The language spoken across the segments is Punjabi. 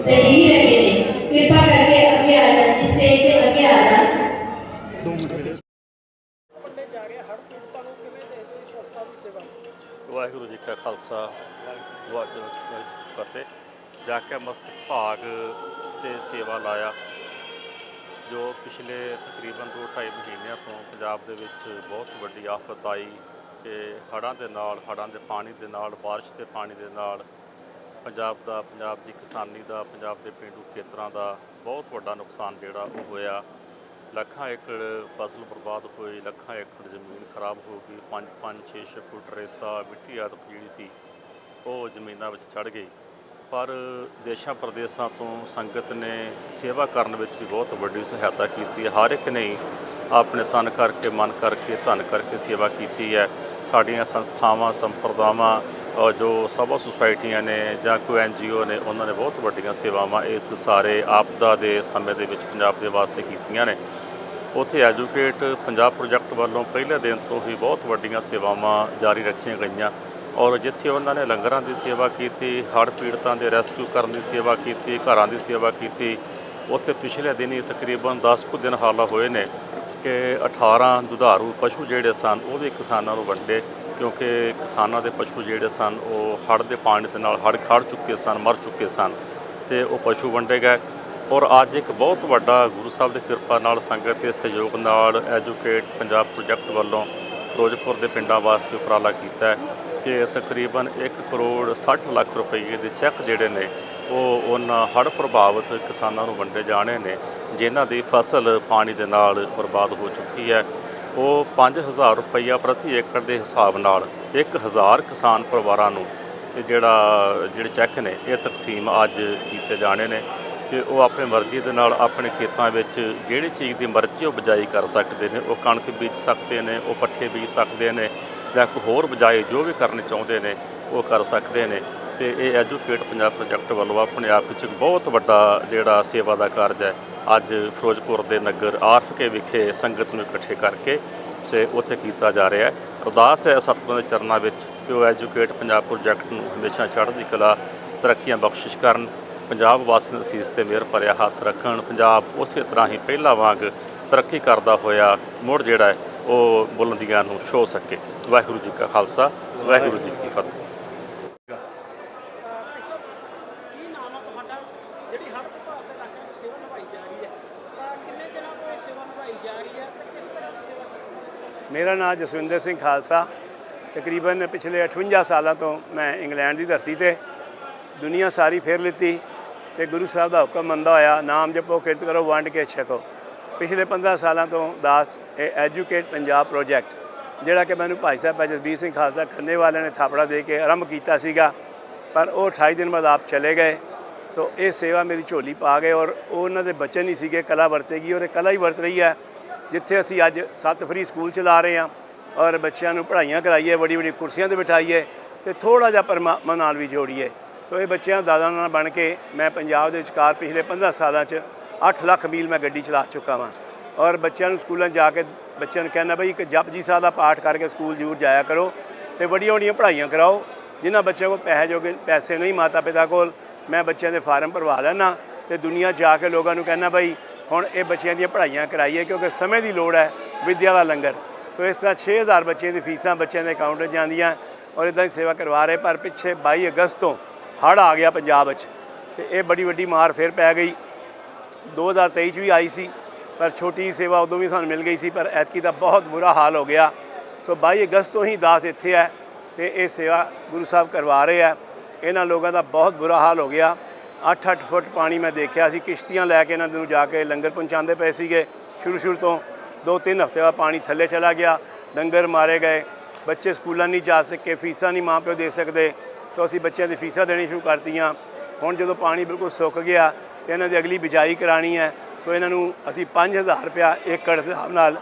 ਤੇ ਢੀਰ ਹੈਗੇ ਨੇ ਕਿਰਪਾ ਕਰਕੇ ਅੱਗੇ ਆ ਜਾਣ ਜੀ ਸਟੇਜ ਤੇ ਅੱਗੇ ਆ ਜਾਣ ਵੱਡੇ ਜਾ ਰਹੇ ਹੜ ਪੀੜਤਾਂ ਨੂੰ ਕਿਵੇਂ ਦੇਖਦੇ ਹੋ ਇਸ ਸੰਸਥਾ ਦੀ ਸੇਵਾ ਵਾਹਿਗੁਰੂ ਜੀ ਕਾ ਖਾਲਸਾ, ਵਾਹਿਗੁਰੂ ਜੀ ਕੀ ਫਤਿਹ। ਜਾ ਕੇ ਮਸਤਕ ਭਾਗ ਸੇ ਸੇਵਾ ਲਾਇਆ। ਜੋ ਪਿਛਲੇ ਤਕਰੀਬਨ 2-2.5 ਮਹੀਨਿਆਂ ਤੋਂ ਪੰਜਾਬ ਦੇ ਵਿੱਚ ਬਹੁਤ ਵੱਡੀ ਆਫਤ ਆਈ ਕਿ ਹੜ੍ਹਾਂ ਦੇ ਨਾਲ, ਹੜ੍ਹਾਂ ਦੇ ਪਾਣੀ ਦੇ ਨਾਲ, ਬਾਰਿਸ਼ ਦੇ ਪਾਣੀ ਦੇ ਨਾਲ ਪੰਜਾਬ ਦਾ, ਪੰਜਾਬ ਦੀ ਕਿਸਾਨੀ ਦਾ, ਪੰਜਾਬ ਦੇ ਪਿੰਡੂ ਖੇਤਰਾਂ ਦਾ ਬਹੁਤ ਵੱਡਾ ਨੁਕਸਾਨ ਜਿਹੜਾ ਉਹ ਹੋਇਆ। ਲੱਖਾਂ ਏਕੜ ਫਸਲ ਬਰਬਾਦ ਹੋਈ, ਲੱਖਾਂ ਏਕੜ ਜ਼ਮੀਨ ਖਰਾਬ ਹੋ ਗਈ 5 5 6 6 ਫੁੱਟ ਰੇਤਾ, ਮਿੱਟੀ ਆਦਿ ਜਿਹੜੀ ਸੀ, ਉਹ ਜ਼ਮੀਨਾਂ ਵਿੱਚ ਚੜ ਗਈ। ਪਰ ਦੇਸ਼ਾਂ ਪ੍ਰਦੇਸ਼ਾਂ ਤੋਂ ਸੰਗਤ ਨੇ ਸੇਵਾ ਕਰਨ ਵਿੱਚ ਵੀ ਬਹੁਤ ਵੱਡੀ ਸਹਾਇਤਾ ਕੀਤੀ ਹੈ। ਹਰ ਇੱਕ ਨੇ ਆਪਣੇ ਤਨ ਕਰਕੇ, ਮਨ ਕਰਕੇ, ਧਨ ਕਰਕੇ ਸੇਵਾ ਕੀਤੀ ਹੈ। ਸਾਡੀਆਂ ਸੰਸਥਾਵਾਂ, ਸੰਪਰਦਾਵਾਂ ਜੋ ਸਭਾ ਸੁਸਾਇਟੀਆਂ ਨੇ ਜਾਂ ਕੋਈ ਐਨਜੀਓ ਨੇ, ਉਹਨਾਂ ਨੇ ਬਹੁਤ ਵੱਡੀਆਂ ਸੇਵਾਵਾਂ ਇਸ ਸਾਰੇ ਆਪਦਾ ਦੇ ਸਮੇਂ ਦੇ ਵਿੱਚ ਪੰਜਾਬ ਦੇ ਵਾਸਤੇ ਕੀਤੀਆਂ ਨੇ। ਉਥੇ ਐਜੂਕੇਟ ਪੰਜਾਬ ਪ੍ਰੋਜੈਕਟ ਵੱਲੋਂ ਪਹਿਲੇ ਦਿਨ ਤੋਂ ਹੀ ਬਹੁਤ ਵੱਡੀਆਂ ਸੇਵਾਵਾਂ ਜਾਰੀ ਰੱਖੀਆਂ ਗਈਆਂ। ਔਰ ਜਿੱਥੇ ਉਹਨਾਂ ਨੇ ਲੰਗਰਾਂ ਦੀ ਸੇਵਾ ਕੀਤੀ, ਹੜ੍ਹ ਪੀੜਤਾਂ ਦੇ ਰੈਸਕਿਊ ਕਰਨ ਦੀ ਸੇਵਾ ਕੀਤੀ, ਘਰਾਂ ਦੀ ਸੇਵਾ ਕੀਤੀ, ਉੱਥੇ ਪਿਛਲੇ ਦਿਨ ਹੀ ਤਕਰੀਬਨ 10 ਕੁ ਦਿਨ ਹਾਲਾ ਹੋਏ ਨੇ ਕਿ 18 ਦੁਧਾਰੂ ਪਸ਼ੂ ਜਿਹੜੇ ਸਨ, ਉਹ ਵੀ ਕਿਸਾਨਾਂ ਨੂੰ ਵੰਡੇ, ਕਿਉਂਕਿ ਕਿਸਾਨਾਂ ਦੇ ਪਸ਼ੂ ਜਿਹੜੇ ਸਨ, ਉਹ ਹੜ੍ਹ ਦੇ ਪਾਣੀ ਦੇ ਨਾਲ ਹੜ੍ਹ ਖੜ ਚੁੱਕੇ ਸਨ, ਮਰ ਚੁੱਕੇ ਸਨ ਤੇ ਉਹ ਪਸ਼ੂ ਵੰਡੇ ਗਏ। ਔਰ ਅੱਜ ਇੱਕ ਬਹੁਤ ਵੱਡਾ ਗੁਰੂ ਸਾਹਿਬ ਦੀ ਕਿਰਪਾ ਨਾਲ ਸੰਗਤ ਦੇ ਸਹਿਯੋਗ ਨਾਲ ਐਜੂਕੇਟ ਪੰਜਾਬ ਪ੍ਰੋਜੈਕਟ ਵੱਲੋਂ ਫਿਰੋਜ਼ਪੁਰ ਦੇ ਪਿੰਡਾਂ ਵਾਸਤੇ ਉਪਰਾਲਾ ਕੀਤਾ ਹੈ ਕਿ ਤਕਰੀਬਨ 1 ਕਰੋੜ 60 ਲੱਖ ਰੁਪਏ ਦੇ ਚੈੱਕ ਜਿਹੜੇ ਨੇ, ਉਹ ਉਹਨਾਂ ਹੜ੍ਹ ਪ੍ਰਭਾਵਿਤ ਕਿਸਾਨਾਂ ਨੂੰ ਵੰਡੇ ਜਾਣੇ ਨੇ, ਜਿਨ੍ਹਾਂ ਦੀ ਫਸਲ ਪਾਣੀ ਦੇ ਨਾਲ ਬਰਬਾਦ ਹੋ ਚੁੱਕੀ ਹੈ। ਉਹ 5000 ਰੁਪਈਆ ਪ੍ਰਤੀ ਏਕੜ ਦੇ ਹਿਸਾਬ ਨਾਲ 1000 ਕਿਸਾਨ ਪਰਿਵਾਰਾਂ ਨੂੰ ਇਹ ਜਿਹੜਾ, ਜਿਹੜੇ ਚੈੱਕ ਨੇ, ਇਹ ਤਕਸੀਮ ਅੱਜ ਕੀਤੇ ਜਾਣੇ ਨੇ। ਕਿ ਉਹ ਆਪਣੇ ਮਰਜ਼ੀ ਦੇ ਨਾਲ ਆਪਣੇ ਖੇਤਾਂ ਵਿੱਚ ਜਿਹੜੀ ਚੀਜ਼ ਦੀ ਮਰਜ਼ੀ ਉਹ ਬਿਜਾਈ ਕਰ ਸਕਦੇ ਨੇ, ਉਹ ਕਣਕ ਬੀਜ ਸਕਦੇ ਨੇ, ਉਹ ਪੱਠੇ ਬੀਜ ਸਕਦੇ ਨੇ ਜਾਂ ਕੋਈ ਹੋਰ ਬਿਜਾਈ ਜੋ ਵੀ ਕਰਨੀ ਚਾਹੁੰਦੇ ਨੇ, ਉਹ ਕਰ ਸਕਦੇ ਨੇ। ਤੇ ਇਹ ਐਜੂਕੇਟ ਪੰਜਾਬ ਪ੍ਰੋਜੈਕਟ ਵੱਲੋਂ ਆਪਣੇ ਆਪ ਵਿੱਚ ਇੱਕ ਬਹੁਤ ਵੱਡਾ ਜਿਹੜਾ ਸੇਵਾ ਦਾ ਕਾਰਜ ਹੈ। ਅੱਜ ਫਿਰੋਜ਼ਪੁਰ ਦੇ ਨਗਰ ਆਰਫਕੇ ਵਿਖੇ ਸੰਗਤ ਨੂੰ ਇਕੱਠੇ ਕਰਕੇ ਤੇ ਉੱਥੇ ਕੀਤਾ ਜਾ ਰਿਹਾ ਹੈ। ਅਰਦਾਸ ਹੈ ਸਤਿਗੁਰਾਂ ਦੇ ਚਰਨਾਂ ਵਿੱਚ ਕਿ ਉਹ ਐਜੂਕੇਟ ਪੰਜਾਬ ਪ੍ਰੋਜੈਕਟ ਨੂੰ ਹਮੇਸ਼ਾ ਚੜ੍ਹਦੀ ਕਲਾ ਤਰੱਕੀਆਂ ਬਖਸ਼ਿਸ਼ ਕਰਨ ਪੰਜਾਬ ਵਾਸੀਆਂ ਦੀ ਸੀਸ ਤੇ ਮਿਹਰ ਭਰਿਆ ਹੱਥ ਰੱਖਣ। ਪੰਜਾਬ ਉਸੇ ਤਰ੍ਹਾਂ ਹੀ ਪਹਿਲਾਂ ਵਾਂਗ ਤਰੱਕੀ ਕਰਦਾ ਹੋਇਆ ਮੁੜ ਜਿਹੜਾ ਹੈ ਉਹ ਬੁਲੰਦੀਆਂ ਨੂੰ ਛੋ ਸਕੇ। ਵਾਹਿਗੁਰੂ ਜੀ ਕਾ ਖਾਲਸਾ ਵਾਹਿਗੁਰੂ ਜੀ ਕੀ ਫਤਿਹ। ਭਾਈ ਸਾਹਿਬ ਕੀ ਨਾਮ ਆ ਤੁਹਾਡਾ? ਜਿਹੜੀ ਹੜ ਪ੍ਰਭਾਵਿਤ ਇਲਾਕਿਆਂ ਵਿੱਚ ਸੇਵਾ ਨਿਭਾਈ ਜਾ ਰਹੀ ਹੈ ਤਾਂ ਕਿੰਨੇ ਦਿਨਾਂ ਤੋਂ ਇਹ ਸੇਵਾ ਨਿਭਾਈ ਜਾ ਰਹੀ ਹੈ ਤੇ ਕਿਸ ਤਰ੍ਹਾਂ ਦੀ ਸੇਵਾ ਕਰਦੀ ਹੈ? ਮੇਰਾ ਨਾਮ ਜਸਵਿੰਦਰ ਸਿੰਘ ਖਾਲਸਾ। ਤਕਰੀਬਨ ਪਿਛਲੇ 58 ਸਾਲਾਂ ਤੋਂ ਮੈਂ ਇੰਗਲੈਂਡ ਦੀ ਧਰਤੀ ਤੇ ਦੁਨੀਆ ਸਾਰੀ ਫੇਰ ਲਿੱਤੀ। ਤੇ ਗੁਰੂ ਸਾਹਿਬ ਦਾ ਹੁਕਮ ਮੰਨਦਾ ਹੋਇਆ, ਨਾਮ ਜਪੋ ਕਿਰਤ ਕਰੋ, ਵੰਡ ਕੇ ਛਕੋ ਪਿਛਲੇ 15 ਸਾਲਾਂ ਤੋਂ ਦਾਸ, ਇਹ ਐਜੂਕੇਟ ਪੰਜਾਬ ਪ੍ਰੋਜੈਕਟ ਜਿਹੜਾ ਕਿ ਮੈਨੂੰ ਭਾਈ ਸਾਹਿਬ ਜਸਬੀਰ ਸਿੰਘ ਖਾਲਸਾ ਖੰਨੇ ਵਾਲਿਆਂ ਨੇ ਥਾਪੜਾ ਦੇ ਕੇ ਆਰੰਭ ਕੀਤਾ ਸੀਗਾ, ਪਰ ਉਹ 28 ਦਿਨ ਬਾਅਦ ਆਪ ਚਲੇ ਗਏ। ਸੋ ਇਹ ਸੇਵਾ ਮੇਰੀ ਝੋਲੀ ਪਾ ਗਏ ਔਰ ਉਹ ਉਹਨਾਂ ਦੇ ਬੱਚੇ ਨਹੀਂ ਸੀਗੇ, ਕਲਾ ਵਰਤੇਗੀ ਔਰ ਇਹ ਕਲਾ ਹੀ ਵਰਤ ਰਹੀ ਹੈ, ਜਿੱਥੇ ਅਸੀਂ ਅੱਜ ਸੱਤ ਫਰੀ ਸਕੂਲ ਚਲਾ ਰਹੇ ਹਾਂ ਔਰ ਬੱਚਿਆਂ ਨੂੰ ਪੜ੍ਹਾਈਆਂ ਕਰਾਈਏ ਵੱਡੀ ਵੱਡੀ ਕੁਰਸੀਆਂ ਤੇ ਬਿਠਾਈਏ ਤੇ ਥੋੜਾ ਜਿਹਾ ਪਰਮਾਤਮਾ ਨਾਲ ਵੀ ਜੋੜੀਏ। ਤੋ ਇਹ ਬੱਚਿਆਂ ਦਾਦਾ ਨਾਲ ਬਣ ਕੇ ਮੈਂ ਪੰਜਾਬ ਦੇ ਵਿਚਕਾਰ ਪਿਛਲੇ 15 ਸਾਲਾਂ 'ਚ 8 ਲੱਖ ਮੀਲ ਮੈਂ ਗੱਡੀ ਚਲਾ ਚੁੱਕਾ ਵਾਂ। ਔਰ ਬੱਚਿਆਂ ਨੂੰ ਸਕੂਲਾਂ 'ਚ ਜਾ ਕੇ ਬੱਚਿਆਂ ਨੂੰ ਕਹਿੰਦਾ ਬਈ ਇੱਕ ਜਪਜੀ ਸਾਹਿਬ ਦਾ ਪਾਠ ਕਰਕੇ ਸਕੂਲ ਜ਼ਰੂਰ ਜਾਇਆ ਕਰੋ ਤੇ ਵੱਡੀਆਂ ਵੱਡੀਆਂ ਪੜ੍ਹਾਈਆਂ ਕਰਾਓ, ਜਿਨ੍ਹਾਂ ਬੱਚਿਆਂ ਕੋਲ ਪੈਸੇ ਜੋਗੇ ਪੈਸੇ ਨਹੀਂ ਮਾਤਾ ਪਿਤਾ ਕੋਲ, ਮੈਂ ਬੱਚਿਆਂ ਦੇ ਫਾਰਮ ਭਰਵਾ ਲੈਣਾ ਤੇ ਦੁਨੀਆ 'ਚ ਜਾ ਕੇ ਲੋਕਾਂ ਨੂੰ ਕਹਿੰਦਾ ਬਈ ਹੁਣ ਇਹ ਬੱਚਿਆਂ ਦੀਆਂ ਪੜ੍ਹਾਈਆਂ ਕਰਾਈਏ ਕਿਉਂਕਿ ਸਮੇਂ ਦੀ ਲੋੜ ਹੈ, ਵਿਦਿਆ ਦਾ ਲੰਗਰ। ਸੋ ਇਸ ਤਰ੍ਹਾਂ 6000 ਬੱਚਿਆਂ ਦੀ ਫੀਸਾਂ ਬੱਚਿਆਂ ਦੇ ਅਕਾਊਂਟ 'ਚ ਜਾਂਦੀਆਂ ਔਰ ਇਦਾਂ ਹੀ ਸੇਵਾ ਕਰਵਾ ਰਹੇ ਪਰ ਪਿੱਛੇ 22 ਅਗਸਤ ਤੋਂ ਹੜ੍ਹ ਆ ਗਿਆ ਪੰਜਾਬ ਵਿੱਚ ਤੇ ਇਹ ਬੜੀ ਵੱਡੀ ਮਾਰ ਫਿਰ ਪੈ ਗਈ। 2023 ਚ ਵੀ ਆਈ ਸੀ, ਪਰ ਛੋਟੀ ਸੇਵਾ ਉਦੋਂ ਵੀ ਸਾਨੂੰ ਮਿਲ ਗਈ ਸੀ, ਪਰ ਐਤਕੀ ਦਾ ਬਹੁਤ ਬੁਰਾ ਹਾਲ ਹੋ ਗਿਆ। ਸੋ 22 ਅਗਸਤ ਤੋਂ ਹੀ ਦਾਸ ਇੱਥੇ ਹੈ ਤੇ ਇਹ ਸੇਵਾ ਗੁਰੂ ਸਾਹਿਬ ਕਰਵਾ ਰਹੇ ਆ ਇਹਨਾਂ ਲੋਕਾਂ ਦਾ ਬਹੁਤ ਬੁਰਾ ਹਾਲ ਹੋ ਗਿਆ। 8-8 ਫੁੱਟ ਪਾਣੀ ਮੈਂ ਦੇਖਿਆ ਸੀ, ਕਿਸ਼ਤੀਆਂ ਲੈ ਕੇ ਇਹਨਾਂ ਨੂੰ ਜਾ ਕੇ ਲੰਗਰ ਪਹੁੰਚਾਉਂਦੇ ਪਏ ਸੀਗੇ ਸ਼ੁਰੂ ਸ਼ੁਰੂ ਤੋਂ। 2-3 ਹਫ਼ਤੇ ਬਾਅਦ ਪਾਣੀ ਥੱਲੇ ਚਲਾ ਗਿਆ, ਲੰਗਰ ਮਾਰੇ ਗਏ। ਬੱਚੇ ਸਕੂਲਾਂ ਨਹੀਂ ਜਾ ਸਕੇ, ਫੀਸਾਂ ਨਹੀਂ ਮਾਪਿਓ ਦੇ ਸਕਦੇ। ਤਾਂ ਅਸੀਂ ਬੱਚਿਆਂ ਦੀ ਫੀਸਾਂ ਦੇਣੀ ਸ਼ੁਰੂ ਕਰਤੀਆਂ। ਹੁਣ ਜਦੋਂ ਪਾਣੀ ਬਿਲਕੁਲ ਸੁੱਕ ਗਿਆ ਤੇ ਇਹਨਾਂ ਦੀ ਅਗਲੀ ਬਿਜਾਈ ਕਰਾਣੀ ਹੈ, ਸੋ ਇਹਨਾਂ ਨੂੰ ਅਸੀਂ 5000 ਰੁਪਇਆ ਏਕੜ ਦੇ ਹਿਸਾਬ ਨਾਲ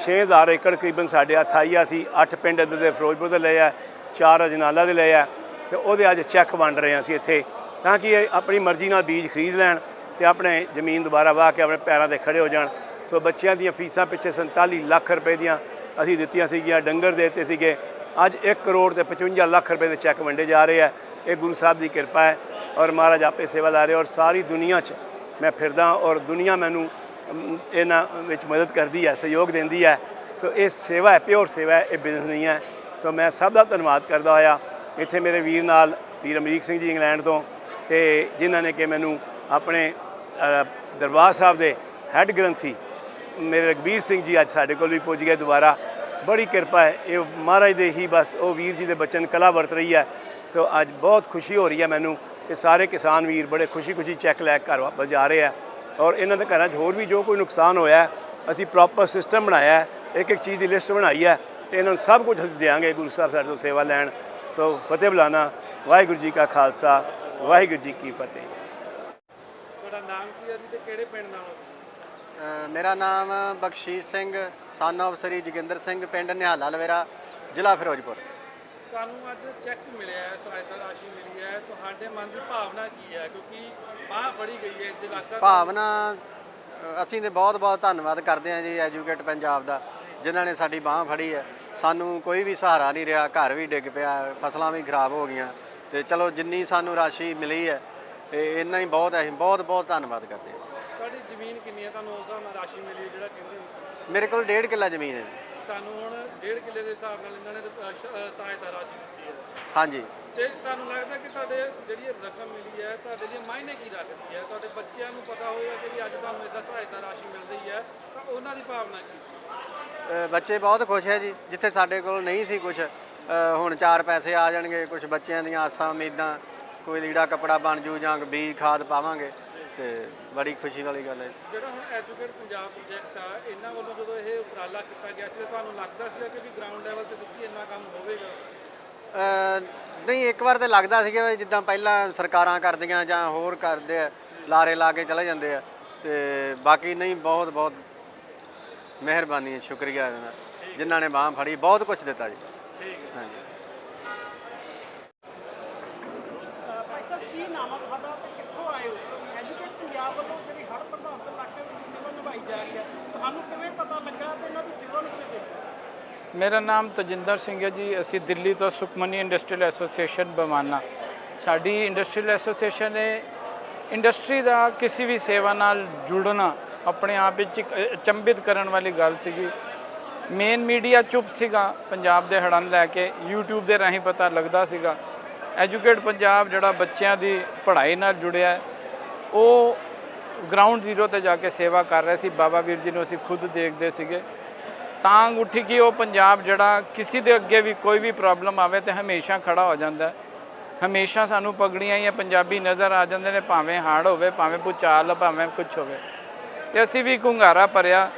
6000 ਏਕੜ ਕਰੀਬਨ ਸਾਡੇ ਹੱਥ ਅਥਾਈਆ ਸੀ 8 ਪਿੰਡ ਇੱਧਰ ਦੇ ਫਿਰੋਜ਼ਪੁਰ ਦੇ ਲਏ ਆ, ਚਾਰ ਅਜਨਾਲਾ ਦੇ ਲਏ ਆ ਤੇ ਉਹਦੇ ਅੱਜ ਚੈੱਕ ਵੰਡ ਰਹੇ ਹਾਂ ਅਸੀਂ ਇੱਥੇ ਤਾਂ ਕਿ ਇਹ ਆਪਣੀ ਮਰਜ਼ੀ ਨਾਲ ਬੀਜ ਖਰੀਦ ਲੈਣ ਤੇ ਆਪਣੇ ਜ਼ਮੀਨ ਦੁਬਾਰਾ ਵਾਹ ਕੇ ਆਪਣੇ ਪੈਰਾਂ ਤੇ ਖੜੇ ਹੋ ਜਾਣ। ਸੋ ਬੱਚਿਆਂ ਦੀਆਂ ਫੀਸਾਂ ਪਿੱਛੇ 47 ਲੱਖ ਰੁਪਏ ਦੀਆਂ ਅਸੀਂ ਦਿੱਤੀਆਂ ਸੀਗੀਆਂ, ਡੰਗਰ ਦੇ ਦਿੱਤੇ ਸੀਗੇ। ਅੱਜ 1 ਕਰੋੜ ਤੇ 55 ਲੱਖ ਰੁਪਏ ਦੇ ਚੈੱਕ ਵੰਡੇ ਜਾ ਰਹੇ ਆ। ਇਹ ਗੁਰੂ ਸਾਹਿਬ ਦੀ ਕਿਰਪਾ ਹੈ ਔਰ ਮਹਾਰਾਜ ਆਪੇ ਸੇਵਾ ਲਾ ਰਹੇ ਔਰ ਸਾਰੀ ਦੁਨੀਆ 'ਚ ਮੈਂ ਫਿਰਦਾ ਔਰ ਦੁਨੀਆ ਮੈਨੂੰ ਇਹਨਾਂ ਵਿੱਚ ਮਦਦ ਕਰਦੀ ਹੈ, ਸਹਿਯੋਗ ਦਿੰਦੀ ਹੈ। ਸੋ ਇਹ ਸੇਵਾ ਹੈ, ਪਿਓਰ ਸੇਵਾ ਹੈ, ਇਹ ਬਿਜ਼ਨਸ ਨਹੀਂ ਹੈ। ਸੋ ਮੈਂ ਸਭ ਦਾ ਧੰਨਵਾਦ ਕਰਦਾ ਹੋਇਆ। ਇੱਥੇ ਮੇਰੇ ਵੀਰ ਨਾਲ ਵੀਰ ਅਮਰੀਕ ਸਿੰਘ ਜੀ ਇੰਗਲੈਂਡ ਤੋਂ ਤੇ ਜਿਨ੍ਹਾਂ ਨੇ ਕਿ ਮੈਨੂੰ ਆਪਣੇ ਦਰਬਾਰ ਸਾਹਿਬ ਦੇ ਹੈੱਡ ਗ੍ਰੰਥੀ ਮੇਰੇ ਰਗਬੀਰ ਸਿੰਘ ਜੀ ਅੱਜ ਸਾਡੇ ਕੋਲ ਵੀ ਪੁੱਜ ਗਏ ਦੁਬਾਰਾ। ਬੜੀ ਕਿਰਪਾ ਹੈ। ਇਹ ਮਹਾਰਾਜ ਦੇ ਹੀ ਬਸ ਉਹ ਵੀਰ ਜੀ ਦੇ ਬਚਨ ਕਲਾ ਵਰਤ ਰਹੀ ਹੈ ਤੇ ਅੱਜ ਬਹੁਤ ਖੁਸ਼ੀ ਹੋ ਰਹੀ ਹੈ ਮੈਨੂੰ ਕਿ ਸਾਰੇ ਕਿਸਾਨ ਵੀਰ ਬੜੇ ਖੁਸ਼ੀ-ਖੁਸ਼ੀ ਚੈੱਕ ਲੈ ਕੇ ਘਰ ਵਾਪਸ ਜਾ ਰਹੇ ਆ ਔਰ ਇਹਨਾਂ ਦੇ ਘਰਾਂ 'ਚ ਹੋਰ ਵੀ ਜੋ ਕੋਈ ਨੁਕਸਾਨ ਹੋਇਆ ਅਸੀਂ ਪ੍ਰੋਪਰ ਸਿਸਟਮ ਬਣਾਇਆ ਇੱਕ ਇੱਕ ਚੀਜ਼ ਦੀ ਲਿਸਟ ਬਣਾਈ ਹੈ ਤੇ ਇਹਨਾਂ ਨੂੰ ਸਭ ਕੁਝ ਅਸੀਂ ਦਿਆਂਗੇ, ਗੁਰੂ ਸਾਹਿਬ ਸਾਡੇ ਤੋਂ ਸੇਵਾ ਲੈਣ। ਸੋ ਫਤਿਹ ਬੁਲਾਣਾ, ਵਾਹਿਗੁਰੂ ਜੀ ਕਾ ਖਾਲਸਾ, ਵਾਹਿਗੁਰੂ ਜੀ ਕੀ ਫਤਿਹ। ਤੁਹਾਡਾ ਨਾਮ ਕੀ ਹੈ ਜੀ ਤੇ ਕਿਹੜੇ ਪਿੰਡ ਨਾਲ ਮੇਰਾ ਨਾਮ ਬਖਸ਼ੀਸ਼ ਸਿੰਘ ਸਨ of ਸ੍ਰੀ ਜੋਗਿੰਦਰ ਸਿੰਘ ਪਿੰਡ ਨਿਹਾਲਾ ਲਵੇਰਾ ਜ਼ਿਲ੍ਹਾ ਫਿਰੋਜ਼ਪੁਰ। ਤੁਹਾਨੂੰ ਅੱਜ ਚੈੱਕ ਮਿਲਿਆ ਹੈ ਸਹਾਇਤਾ ਰਾਸ਼ੀ ਮਿਲੀ ਹੈ। ਤੁਹਾਡੇ ਮਨ ਦੀ ਭਾਵਨਾ ਕੀ ਹੈ? ਕਿਉਂਕਿ ਬਾਹ ਫੜੀ ਗਈ ਹੈ ਜੇ ਲੱਗਦਾ ਭਾਵਨਾ ਅਸੀਂ ਤੇ ਬਹੁਤ ਬਹੁਤ ਧੰਨਵਾਦ ਕਰਦੇ ਹਾਂ ਜੀ ਐਜੂਕੇਟ ਪੰਜਾਬ ਦਾ ਜਿਨ੍ਹਾਂ ਨੇ ਸਾਡੀ ਬਾਹ ਫੜੀ ਹੈ। ਸਾਨੂੰ ਕੋਈ ਵੀ ਸਹਾਰਾ ਨਹੀਂ ਰਿਹਾ ਘਰ ਵੀ ਡਿੱਗ ਪਿਆ ਫਸਲਾਂ ਵੀ ਖਰਾਬ ਹੋ ਗਈਆਂ। ਤੇ ਚਲੋ ਜਿੰਨੀ ਸਾਨੂੰ ਰਾਸ਼ੀ ਮਿਲੀ ਹੈ ਇਹ ਇੰਨਾ ਹੀ ਬਹੁਤ ਹੈ ਅਸੀਂ ਬਹੁਤ ਬਹੁਤ ਧੰਨਵਾਦ ਕਰਦੇ ਹਾਂ। ਜ਼ਮੀਨ ਕਿੰਨੀ ਹੈ? ਤੁਹਾਨੂੰ ਉਸ ਹਿਸਾਬ ਨਾਲ ਰਾਸ਼ੀ ਮਿਲੀ ਜਿਹੜਾ ਕਹਿੰਦੇ ਹੋ? ਮੇਰੇ ਕੋਲ ਡੇਢ ਕਿੱਲਾ ਜ਼ਮੀਨ ਹੈ। ਤੁਹਾਨੂੰ ਹੁਣ ਡੇਢ ਕਿੱਲੇ ਦੇ ਹਿਸਾਬ ਨਾਲ ਇਹਨਾਂ ਨੇ ਅ, ਸ਼- ਅ, ਸਹਾਇਤਾ ਰਾਸ਼ੀ ਦਿੱਤੀ ਹੈ। ਹਾਂਜੀ। ਤੇ ਤੁਹਾਨੂੰ ਲੱਗਦਾ ਕਿ ਤੁਹਾਡੇ ਜਿਹੜੀ ਇਹ ਰਕਮ ਮਿਲੀ ਹੈ ਤੁਹਾਡੇ ਲਈ ਮਾਇਨੇ ਕੀ ਰੱਖਦੀ ਹੈ? ਤੁਹਾਡੇ ਬੱਚਿਆਂ ਨੂੰ ਪਤਾ ਹੋਵੇਗਾ ਕਿ ਵੀ ਅੱਜ ਤੁਹਾਨੂੰ ਇਦਾਂ ਸਹਾਇਤਾ ਰਾਸ਼ੀ ਮਿਲ ਰਹੀ ਹੈ ਤਾਂ ਉਹਨਾਂ ਦੀ ਭਾਵਨਾ ਕੀ ਸੀ? ਅ, ਬੱਚੇ ਬਹੁਤ ਖੁਸ਼ ਹੈ ਜੀ ਜਿੱਥੇ ਸਾਡੇ ਕੋਲ ਨਹੀਂ ਸੀ ਕੁਝ ਹੁਣ ਚਾਰ ਪੈਸੇ ਆ ਜਾਣਗੇ ਕੁਝ ਬੱਚਿਆਂ ਦੀਆਂ ਆਸਾਂ ਉਮੀਦਾਂ ਕੋਈ ਲੀੜਾ ਕੱਪੜਾ ਬਣ ਜੂ ਜਾਂ ਬੀਜ ਖਾਦ ਪਾਵਾਂਗੇ। ਤੇ ਬੜੀ ਖੁਸ਼ੀ ਵਾਲੀ ਗੱਲ ਹੈ। ਜਿਹੜਾ ਹੁਣ ਐਜੂਕੇਟ ਪੰਜਾਬ ਪ੍ਰੋਜੈਕਟ ਆ ਇਹਨਾਂ ਵੱਲੋਂ ਜਦੋਂ ਇਹ ਉਪਰਾਲਾ ਕੀਤਾ ਗਿਆ ਸੀ ਤਾਂ ਤੁਹਾਨੂੰ ਲੱਗਦਾ ਸੀਗਾ ਕਿ ਵੀ ਗਰਾਊਂਡ ਲੈਵਲ ਤੇ ਸੱਚੀ ਇੰਨਾ ਕੰਮ ਹੋਵੇਗਾ? ਨਹੀਂ ਇੱਕ ਵਾਰ ਤੇ ਲੱਗਦਾ ਸੀਗਾ ਵੀ ਜਿੱਦਾਂ ਪਹਿਲਾਂ ਸਰਕਾਰਾਂ ਕਰਦੀਆਂ ਜਾਂ ਹੋਰ ਕਰਦੇ ਆ ਲਾਰੇ ਲਾ ਕੇ ਚਲੇ ਜਾਂਦੇ ਆ ਤੇ ਬਾਕੀ ਨਹੀਂ ਬਹੁਤ ਬਹੁਤ ਮਿਹਰਬਾਨੀ ਹੈ ਸ਼ੁਕਰੀਆ ਇਹਨਾਂ ਦਾ ਜਿਨ੍ਹਾਂ ਨੇ ਬਾਹ ਫੜੀ ਬਹੁਤ ਕੁਝ ਦਿੱਤਾ ਜੀ। ਠੀਕ ਹੈ। ਹਾਂਜੀ। ਭਾਈ ਸਾਹਿਬ ਕੀ ਨਾਮ ਆ ਤੁਹਾਡਾ ਤੇ ਕਿੱਥੋਂ ਆਏ ਹੋ ਐਜੂਕੇਟ ਪੰਜਾਬ ਵੱਲੋਂ ਜਿਹੜੀ ਹੜ੍ਹ ਪ੍ਰਭਾਵਿਤ ਇਲਾਕੇ ਵਿੱਚ ਜਾ ਰਹੀ ਹੈ। ਤੁਹਾਨੂੰ ਕਿਵੇਂ ਪਤਾ ਲੱਗਾ ਤੇ ਇਹਨਾਂ ਦੀ ਸੇਵਾ ਨੂੰ ਕਿਵੇਂ ਦੇਖਦੇ ਮੇਰਾ ਨਾਮ ਤਜਿੰਦਰ ਸਿੰਘ ਹੈ ਜੀ। ਅਸੀਂ ਦਿੱਲੀ ਤੋਂ ਸੁਖਮਨੀ ਇੰਡਸਟਰੀਅਲ ਐਸੋਸੀਏਸ਼ਨ ਬਮਾਨਾ ਸਾਡੀ ਇੰਡਸਟਰੀਅਲ ਐਸੋਸੀਏਸ਼ਨ ਨੇ ਇੰਡਸਟਰੀ ਦਾ ਕਿਸੇ ਵੀ ਸੇਵਾ ਨਾਲ ਜੁੜਨਾ ਆਪਣੇ ਆਪ ਵਿੱਚ ਇੱਕ ਅਚੰਭਿਤ ਕਰਨ ਵਾਲੀ ਗੱਲ ਸੀਗੀ। ਮੇਨ ਮੀਡੀਆ ਚੁੱਪ ਸੀਗਾ। ਪੰਜਾਬ ਦੇ ਹੜ੍ਹਾਂ ਲੈ ਕੇ YouTube ਦੇ ਰਾਹੀਂ ਪਤਾ ਲੱਗਦਾ ਸੀਗਾ। ਐਜੂਕੇਟ ਪੰਜਾਬ ਜਿਹੜਾ ਬੱਚਿਆਂ ਦੀ ਪੜ੍ਹਾਈ ਨਾਲ ਜੁੜਿਆ ਉਹ ਗਰਾਊਂਡ ਜ਼ੀਰੋ ਤੇ ਜਾ ਕੇ ਸੇਵਾ ਕਰ ਰਿਹਾ ਸੀ। ਬਾਬਾ ਵੀਰ ਜੀ ਨੂੰ ਅਸੀਂ ਖੁਦ ਦੇਖਦੇ ਸੀਗੇ। ਤਾਂ ਉੱਠੀ ਕਿ ਉਹ ਪੰਜਾਬ ਜਿਹੜਾ ਕਿਸੇ ਦੇ ਅੱਗੇ ਵੀ ਕੋਈ ਵੀ ਪ੍ਰੋਬਲਮ ਆਵੇ ਤੇ ਹਮੇਸ਼ਾ ਖੜਾ ਹੋ ਜਾਂਦਾ ਹਮੇਸ਼ਾ ਸਾਨੂੰ ਪਗੜੀਆਂ ਹੀ ਪੰਜਾਬੀ ਨਜ਼ਰ ਆ ਜਾਂਦੇ ਨੇ, ਭਾਵੇਂ ਹਾੜ ਹੋਵੇ, ਭਾਵੇਂ ਭੂਚਾਲ ਭਾਵੇਂ ਕੁਝ ਹੋਵੇ। ਤੇ ਅਸੀਂ ਵੀ ਘੁੰਗਾਰਾ ਭਰਿਆ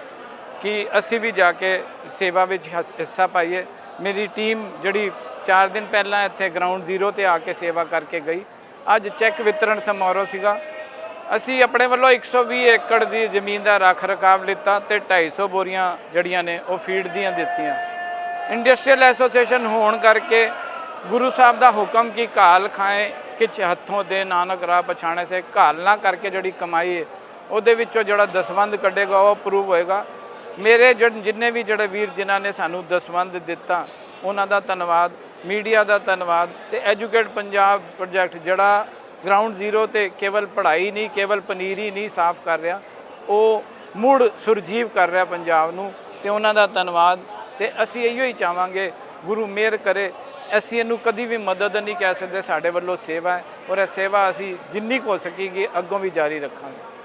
ਕਿ ਅਸੀਂ ਵੀ ਜਾ ਕੇ ਸੇਵਾ ਵਿੱਚ ਹਸ- ਹਿੱਸਾ ਪਾਈਏ। ਮੇਰੀ ਟੀਮ ਜਿਹੜੀ 4 ਦਿਨ ਪਹਿਲਾਂ ਇੱਥੇ ਗਰਾਊਂਡ ਜ਼ੀਰੋ ਤੇ ਆ ਕੇ ਸੇਵਾ ਕਰਕੇ ਗਈ। ਅੱਜ ਚੈੱਕ ਵਿਤਰਣ ਸਮਾਰੋਹ ਸੀਗਾ। ਅਸੀਂ ਆਪਣੇ ਵੱਲੋਂ 120 ਏਕੜ ਦੀ ਜ਼ਮੀਨ ਦਾ ਰੱਖ ਰਖਾਵ ਲਿੱਤਾ ਤੇ 250 ਬੋਰੀਆਂ ਜਿਹੜੀਆਂ ਨੇ ਉਹ ਫੀਡ ਦੀਆਂ ਦਿੱਤੀਆਂ। ਇੰਡਸਟਰੀਅਲ ਐਸੋਸੀਏਸ਼ਨ ਹੋਣ ਕਰਕੇ ਗੁਰੂ ਸਾਹਿਬ ਦਾ ਹੁਕਮ ਕੀ ਘਾਲ ਖਾਏ, ਕਿਛ ਹੱਥੋਂ ਦੇ ਨਾਨਕ ਰਾਹ ਪਛਾਣੇ ਸੇ। ਘਾਲ ਨਾ ਕਰਕੇ ਜਿਹੜੀ ਕਮਾਈ ਹੈ ਉਹਦੇ ਵਿੱਚੋਂ ਜਿਹੜਾ ਦਸਵੰਦ ਕੱਢੇਗਾ ਉਹ ਅਪਰੂਵ ਹੋਏਗਾ। ਮੇਰੇ ਜਿੰਨੇ ਵੀ ਜਿਹੜੇ ਵੀਰ ਜਿਨ੍ਹਾਂ ਨੇ ਸਾਨੂੰ ਦਸਵੰਦ ਦਿੱਤਾ, ਉਹਨਾਂ ਦਾ ਧੰਨਵਾਦ, ਮੀਡੀਆ ਦਾ ਧੰਨਵਾਦ ਤੇ ਐਜੂਕੇਟ ਪੰਜਾਬ ਪ੍ਰੋਜੈਕਟ ਜਿਹੜਾ ਗਰਾਊਂਡ ਜ਼ੀਰੋ ਤੇ ਕੇਵਲ ਪੜ੍ਹਾਈ ਨਹੀਂ, ਕੇਵਲ ਪਨੀਰੀ ਨਹੀਂ ਸਾਫ਼ ਕਰ ਰਿਹਾ, ਉਹ ਮੁੜ ਸੁਰਜੀਵ ਕਰ ਰਿਹਾ ਪੰਜਾਬ ਨੂੰ ਤੇ ਉਹਨਾਂ ਦਾ ਧੰਨਵਾਦ ਤੇ ਅਸੀਂ ਇਹੋ ਹੀ ਚਾਹਾਂਗੇ, ਗੁਰੂ ਮਿਹਰ ਕਰੇ, ਅਸੀਂ ਇਹਨੂੰ ਕਦੀ ਵੀ ਮਦਦ ਨਹੀਂ ਕਹਿ ਸਕਦੇ, ਸਾਡੇ ਵੱਲੋਂ ਸੇਵਾ ਹੈ ਔਰ ਇਹ ਸੇਵਾ ਅਸੀਂ ਜਿੰਨੀ ਕੁ ਹੋ ਸਕੇਗੀ, ਅੱਗੋਂ ਵੀ ਜਾਰੀ ਰੱਖਾਂਗੇ।